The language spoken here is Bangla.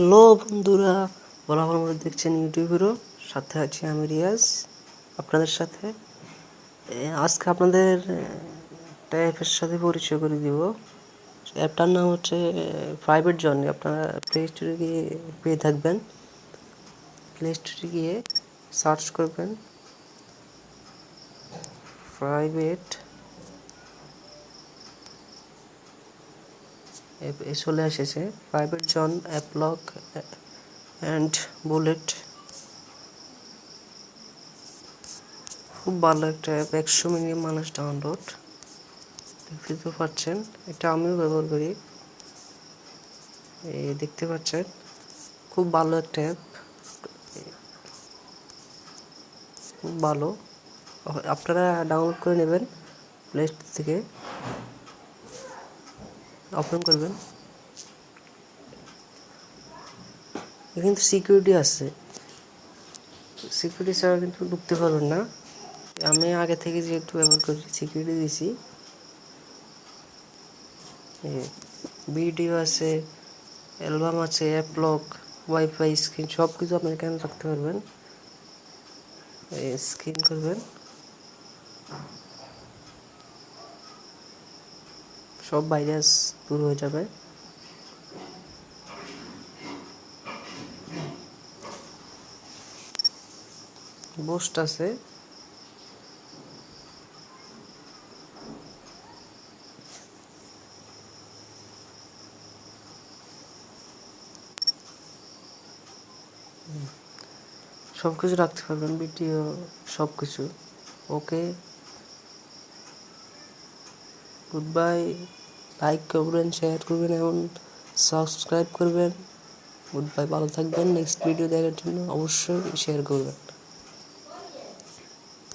হ্যালো বন্ধুরা বরাবর মধ্যে দেখছেন ইউটিউবেরও সাথে আছি আমি রিয়াজ আপনাদের সাথে। আজকে আপনাদের একটা অ্যাপের সাথে পরিচয় করে দিব। অ্যাপটার নাম হচ্ছে প্রাইভেট জার্নি আপনারা প্লে স্টোরে গিয়ে পেয়ে থাকবেন। প্লে স্টোরে গিয়ে সার্চ করবেন। প্রাইভেট চলে এসেছে। প্রাইভেট জন অ্যাপলক অ্যান্ড বুলেট খুব ভালো একটা অ্যাপ একশো মিলিয়ন মানুষ ডাউনলোড দেখতে তো পাচ্ছেন, এটা আমিও ব্যবহার করি। এই দেখতে পাচ্ছেন, খুব ভালো একটা অ্যাপ খুব ভালো। আপনারা ডাউনলোড করে নেবেন প্লে স্টোর থেকে। ওপেন করবেন। এখানে কিন্তু সিকিউরিটি আছে। সিকিউরিটি ছাড়া কিন্তু ঢুকতে পারবেন না। আমি আগে থেকে যেহেতু ব্যবহার করি সিকিউরিটি দিয়েছি। ভিডিও আছে অ্যালবাম আছে অ্যাপলক ওয়াইফাই স্ক্রিন সব কিছু আপনি এখানে রাখতে পারবেন। স্ক্রিন করবেন। সব ভাইরাস দূর হয়ে যাবে। বুস্ট আছে। সব কিছু রাখতে পারবেন ভিডিও সব কিছু ওকে গুড বাই লাইক করবেন শেয়ার করবেন এবং সাবস্ক্রাইব করবেন। গুড বাই ভালো থাকবেন। নেক্সট ভিডিও দেখার জন্য অবশ্যই শেয়ার করবেন।